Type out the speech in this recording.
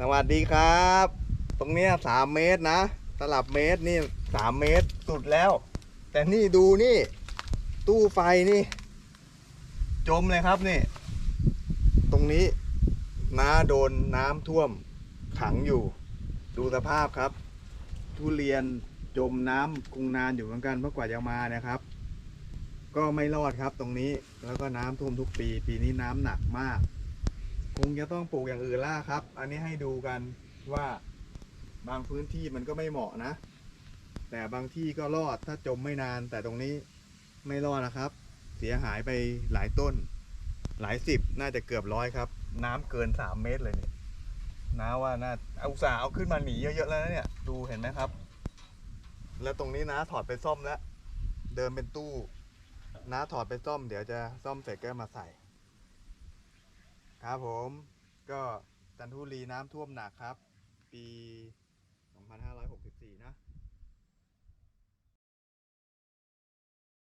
สวัสดีครับ ตรงเนี้ยสามเมตรนะตลับเมตรนี่สามเมตรสุดแล้ว แต่นี่ดูนี่ ตู้ไฟนี่ จมเลยครับนี่ ตรงนี้น้าโดนน้ำท่วมขังอยู่ ดูสภาพครับ ทุเรียนจมน้ำคงนานอยู่เหมือนกันเมื่อกว่าจะมานะครับ ก็ไม่รอดครับตรงนี้แล้วก็น้ำท่วมทุกปี ปีนี้น้ำหนักมาก คงจะต้องปลูกอย่างอื่นล่าครับ อันนี้ให้ดูกันว่าบางพื้นที่มันก็ไม่เหมาะนะ แต่บางที่ก็รอดถ้าจมไม่นาน แต่ตรงนี้ไม่รอดนะครับ เสียหายไปหลายต้น หลายสิบน่าจะเกือบร้อยครับ น้ำเกินสามเมตรเลยเนี่ยน้าว่าน่าเอาอุตสาห์เอาขึ้นมาหนีเยอะๆแล้วนะเนี่ย ดูเห็นไหมครับ แล้วตรงนี้นะถอดไปซ่อมแล้ว เดิมเป็นตู้ น้าถอดไปซ่อม เดี๋ยวจะซ่อมเสร็จก็มาใส่ ครับผมก็จันทุรีน้ำท่วมหนักครับ ปี 2564 นะ